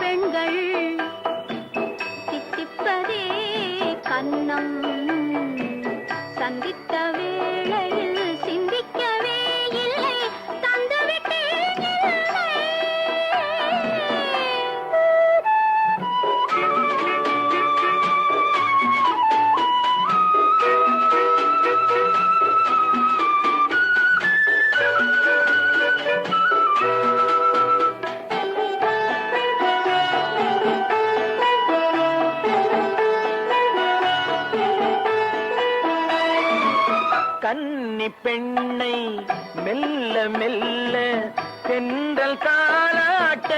பெண்கள். தித்திப்பதே கண்ணம். சந்தித்த கன்னி பெண்ணை மெல்ல மெல்ல தென்றல் தாளாட்ட.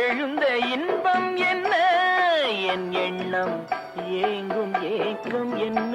எழுந்த இன்பம் என்ன? என் எண்ணம் ஏங்கும் ஏக்கம் என்ன?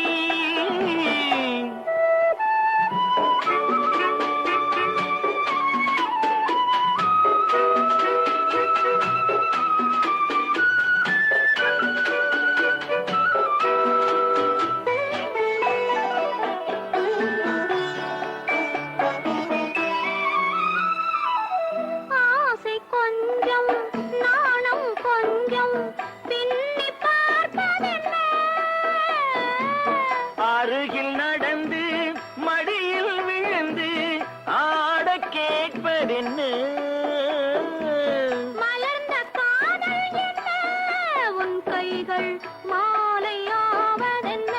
கேட்பர் என்ன மலர்ந்த காதல் என்ன? உன் கைகள் மாலையாவதென்ன?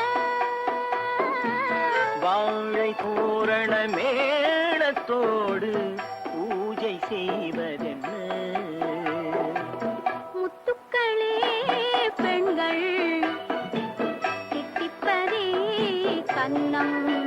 வாழை பூரண மேளத்தோடு பூஜை செய்வதென்ன? முத்துக்களே பெண்கள் கிட்டிப்பதே கண்ணம்.